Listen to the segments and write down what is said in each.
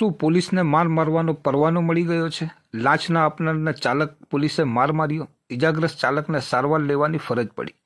શું પોલીસને માર મારવાનો પરવાનો મળી ગયો છે? લાંચના આપનારને ચાલક પોલીસે માર માર્યો. ઇજાગ્રસ્ત ચાલકને સારવાર લેવાની ફરજ પડી.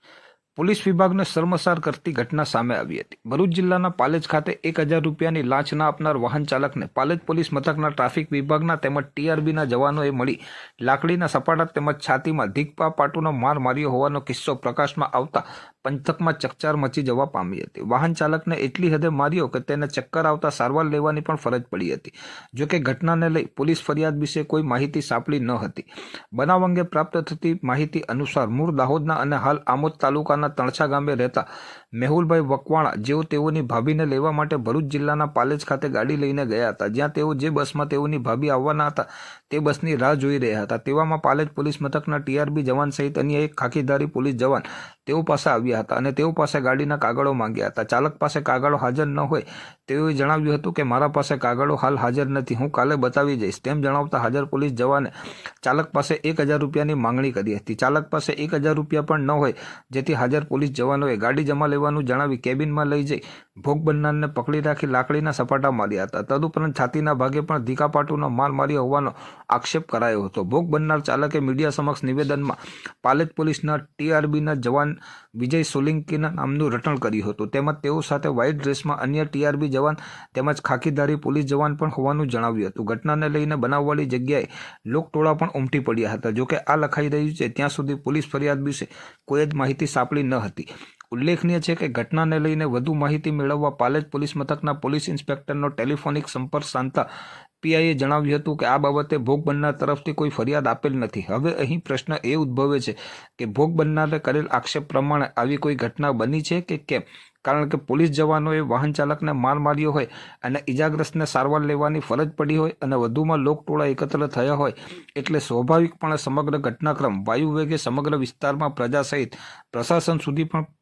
પોલીસ વિભાગને શર્મસાર કરતી ઘટના સામે આવી હતી. ભરૂચ જિલ્લાના પાલેજ ખાતે એક હજાર રૂપિયાની લાંચ આપનાર વાહન ચાલકને પાલેજ પોલીસ મથકના ટ્રાફિક વિભાગના તેમજ ટીઆરબીના જવાનોએ મળી લાકડીના સપાટા તેમજ છાતીમાં ધીકપા પાટુનો માર માર્યો હોવાનો કિસ્સો પ્રકાશમાં આવતા પંથકમાં ચકચાર મચી જવા પામી હતી. વાહન ચાલકને એટલી હદે માર્યો કે તેને ચક્કર આવતા સારવાર લેવાની પણ ફરજ પડી હતી. જોકે ઘટનાને લઈ પોલીસ ફરિયાદ વિશે કોઈ માહિતી સાંપડી ન હતી. બનાવ અંગે પ્રાપ્ત થતી માહિતી અનુસાર મૂળ દાહોદના અને હાલ આમોદ તાલુકાના તણછા ગામે રહેતા મેહુલભાઈ વકવાણા, જેઓ તેઓની ભાભીને લેવા માટે ભરૂચ જિલ્લાના પાલેજ ખાતે ગાડી લઈને ગયા હતા. જ્યાં તેઓ જે બસમાં તેઓની ભાભી આવવાના હતા, તે બસની રાહ જોઈ રહ્યા હતા. તેવામાં પાલેજ પોલીસ મથકના ટીઆરબી જવાન સહિત અન્ય એક ખાખીધારી પોલીસ જવાન તેઓ પાસે આવ્યા હતા અને તેઓ પાસે ગાડીના કાગળો માંગ્યા હતા. ચાલક પાસે કાગળો હાજર ન હોય તેઓએ જણાવ્યું હતું કે, મારા પાસે કાગળો હાલ હાજર નથી. હું કાલે બતાવી જઈશ. તેમ જણાવતા હાજર પોલીસ જવાને ચાલક પાસે એક હજાર રૂપિયાની માંગણી કરી હતી. ચાલક પાસે એક હજાર રૂપિયા પણ ન હોય, જેથી હાજર પોલીસ જવાનોએ ગાડી જમા લેવાનું જણાવી કેબિનમાં લઈ જઈ ભોગ બનનારને પકડી રાખી લાકડીના સપાટા માર્યા હતા. તદુપરાંત છાતીના ભાગે પણ ધીકાપાટુનો માર માર્યો હોવાનો આક્ષેપ કરાયો હતો. ભોગ બનનાર ચાલકે મીડિયા સમક્ષ નિવેદનમાં પાલેજ પોલીસના ટીઆરબીના જવાન વિજય સોલિંકીના નામનું રટણ કર્યું હતું. તેમજ તેઓ સાથે વ્હાઇટ ડ્રેસમાં અન્ય ટીઆરબી જવાન તેમજ ખાકીદારી પોલીસ જવાન પણ હોવાનું જણાવ્યું હતું. ઘટનાને લઈને બનાવવાળી જગ્યાએ લોકટોળા પણ ઉમટી પડ્યા હતા. જોકે આ લખાઈ રહ્યું છે, ત્યાં સુધી પોલીસ ફરિયાદ વિશે કોઈ જ માહિતી સાંપડી ન હતી. ઉલ્લેખનીય છે કે ઘટનાને લઈને વધુ માહિતી મેળવવા પાલેજ પોલીસ મથકના પોલીસ ઇન્સ્પેક્ટરનો ટેલિફોનિક સંપર્ક સાધતા પીઆઈએ જણાવ્યું હતું કે આ બાબતે ભોગ બનનાર તરફથી કોઈ ફરિયાદ આપેલ નથી. હવે અહીં પ્રશ્ન એ ઉદ્ભવે છે કે ભોગ બનનારે કરેલ આક્ષેપ પ્રમાણે આવી કોઈ ઘટના બની છે કે કેમ? કારણ કે પોલીસ જવાનોએ વાહન ચાલકને માર માર્યો હોય અને ઇજાગ્રસ્તને સારવાર લેવાની ફરજ પડી હોય અને વધુમાં લોકટોળા એકત્ર થયા હોય એટલે સ્વાભાવિકપણે સમગ્ર ઘટનાક્રમ વાયુવેગે સમગ્ર વિસ્તારમાં પ્રજા સહિત પ્રશાસન સુધી પણ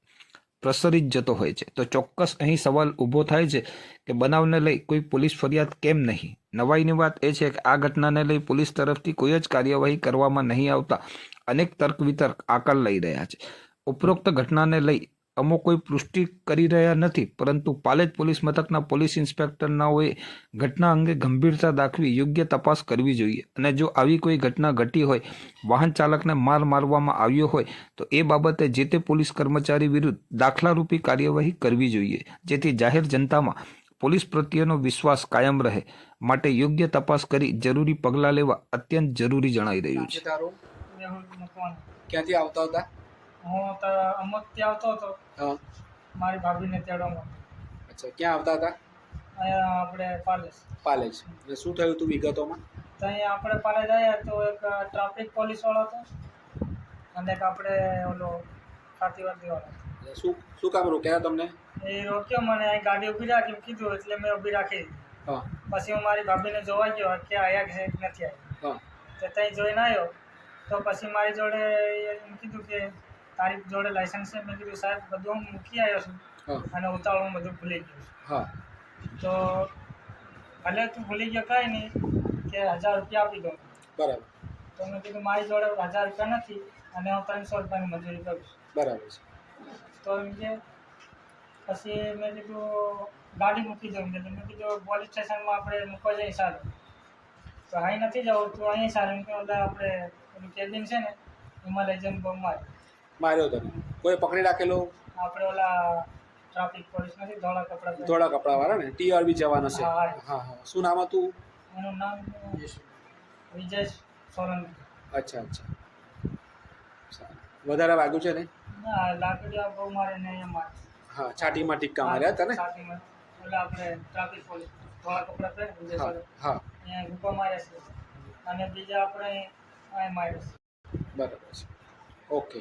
પ્રસરી જતો હોય છે. તો ચોક્કસ અહીં સવાલ ઊભો થાય છે કે બનાવને લઈ કોઈ પોલીસ ફરિયાદ કેમ નહીં? નવાઈની વાત એ છે કે આ ઘટનાને લઈ પોલીસ તરફથી કોઈ જ કાર્યવાહી કરવામાં નહીં આવતા અનેક તર્ક વિતર્ક આકાર લઈ રહ્યા છે. ઉપરોક્ત ઘટનાને લઈ અમુક કોઈ પુષ્ટિ કરી રહ્યા નથી, પરંતુ પાલેજ પોલીસ મથકના પોલીસ ઇન્સ્પેક્ટરનાઓએ ઘટના અંગે ગંભીરતા દાખવી યોગ્ય તપાસ કરવી જોઈએ. અને જો આવી કોઈ ઘટના ઘટી હોય, વાહન ચાલકને માર મારવામાં આવ્યો હોય, તો એ બાબતે જે તે પોલીસ કર્મચારી વિરુદ્ધ દાખલારૂપી કાર્યવાહી કરવી જોઈએ, જેથી જાહેર જનતામાં પોલીસ પ્રત્યેનો વિશ્વાસ કાયમ રહે. માટે યોગ્ય તપાસ કરી જરૂરી પગલાં લેવા અત્યંત જરૂરી જણાઈ રહ્યું છે. ક્યાંથી આવતા હતા? હું તો ત્યાં આવતો હતો. હા. મારી ભાભીને તેડવામાં. અચ્છા ક્યાં આવતા હતા? અહીંયા આપણે પાલેજ. પાલેજ. એટલે શું થયું હતું વિગતોમાં? તો અહીંયા આપણે પાલેજ આવ્યા તો એક ટ્રાફિક પોલીસવાળો હતો અને એક આપણે ઓલો ખાતીવર્દીવાળો એટલે શું શું કામ રોક્યા તમને? એ રોક્યો મને અહીં ગાડી ઊભી રાખી કીધું એટલે મેં ઊભી રાખી. હા. પછી હું મારી ભાભીને જોવા ગયો કે આયા કે નથી આવ્યા હા. તો ત્યાં જોઈને આવ્યો તો પછી મારી જોડે એમ કીધું કે તારી જોડે લાયસન્સ છે મેં કીધું સાહેબ બધું હું મૂકી આવ્યો છું. અને ઉતાવળમાં બધું ભૂલી ગયો હા. તો ભલે તું ભૂલી ગયો કાંઈ નહીં કે હજાર રૂપિયા આપી દો બરાબર. તો મેં કીધું મારી જોડે હજાર રૂપિયા નથી અને હું ત્રણસો રૂપિયાની મજૂરી કરું બરાબર છે. તો એમ કે પછી મેં કીધું ગાડી મૂકી દઉં. કીધું મેં કીધું પોલીસ સ્ટેશનમાં આપણે મૂકવા જઈએ સારું. તો અહીં નથી જવું તું અહીં સારું. કે આપણે પેલું કેબિન છે ને એમાં લઈ જઈને બમ માર માર્યો તને કોઈ પકડી રાખેલો? આપણે ઓલા ટ્રાફિક પોલીસ નથી ધોળા કપડાં ધોળા કપડા વાળા ને? ટીઆરબી જવાન હશે હા, હા. શું નામ હતું? એનું નામ વિજય સોલંકી. અચ્છા અચ્છા. વધારે વાગ્યું છે ને? ના લાકડીઓ બહુ મારે ને મારે. હા છાટીમાં ટીક્કા માર્યા હતા ને. ઓલા આપણે ટ્રાફિક પોલીસ ધોળા કપડા છે વિજય હા સોલંકી. હા. અહીંયા ગુપ્પા માર્યા છે. અને બીજા આપણે આ માર્યા છે. બરાબર છે. ઓકે.